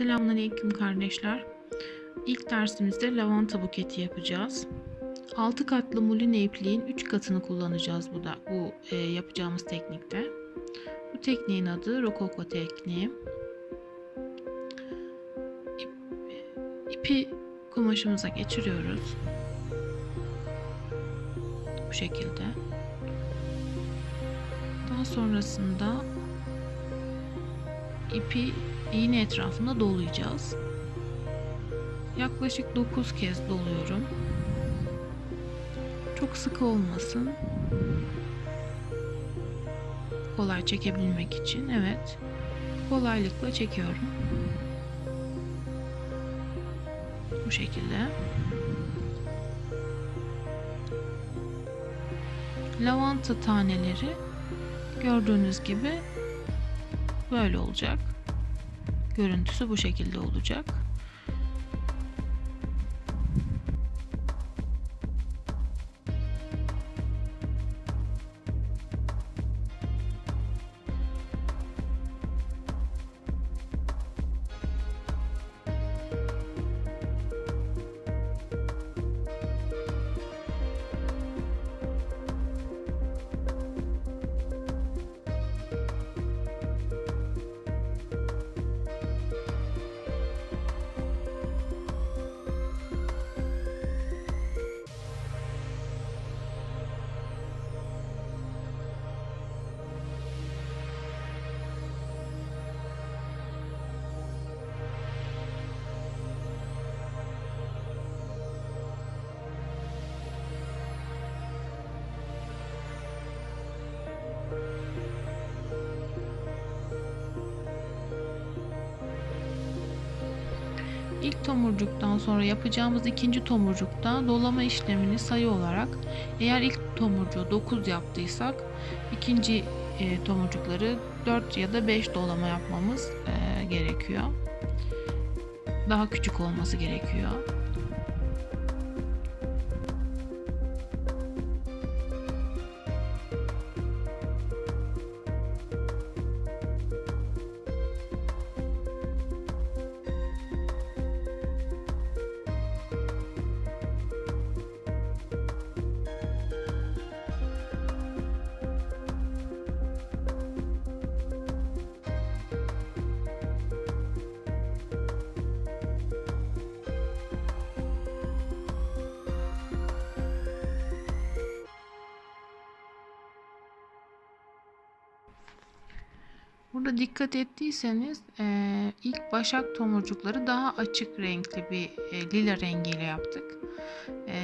Selamünaleyküm kardeşler. İlk dersimizde lavanta buketi yapacağız. 6 katlı muline ipliğin 3 katını kullanacağız bu da bu e, yapacağımız teknikte. Bu tekniğin adı rokoko tekniği. İp, ipi kumaşımıza geçiriyoruz. Bu şekilde. Daha sonrasında ipi iğne etrafında dolayacağız. Yaklaşık 9 kez doluyorum. Çok sıkı olmasın. Kolay çekebilmek için. Evet. Kolaylıkla çekiyorum. Bu şekilde. Lavanta taneleri gördüğünüz gibi böyle olacak. Görüntüsü bu şekilde olacak. İlk tomurcuktan sonra yapacağımız ikinci tomurcukta dolama işlemini sayı olarak eğer ilk tomurcuğu 9 yaptıysak ikinci e, tomurcukları 4 ya da 5 dolama yapmamız e, gerekiyor. Daha küçük olması gerekiyor. Burada dikkat ettiyseniz e, ilk başak tomurcukları daha açık renkli bir e, lila rengiyle yaptık. E,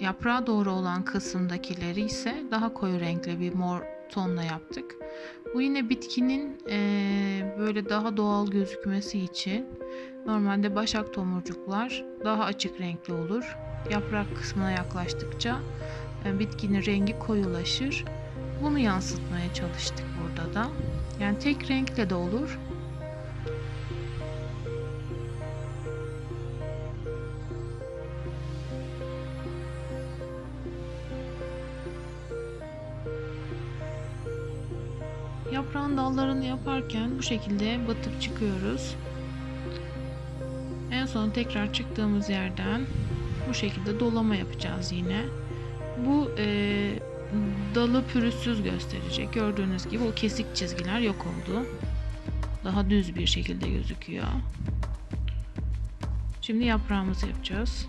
yaprağa doğru olan kısımdakileri ise daha koyu renkli bir mor tonla yaptık. Bu yine bitkinin e, böyle daha doğal gözükmesi için normalde başak tomurcuklar daha açık renkli olur. Yaprak kısmına yaklaştıkça e, bitkinin rengi koyulaşır. Bunu yansıtmaya çalıştık burada da. Yani tek renkle de olur. Yaprağın dallarını yaparken bu şekilde batıp çıkıyoruz. En son tekrar çıktığımız yerden bu şekilde dolama yapacağız yine. Bu e, dalı pürüzsüz gösterecek. Gördüğünüz gibi o kesik çizgiler yok oldu. Daha düz bir şekilde gözüküyor. Şimdi yaprağımızı yapacağız.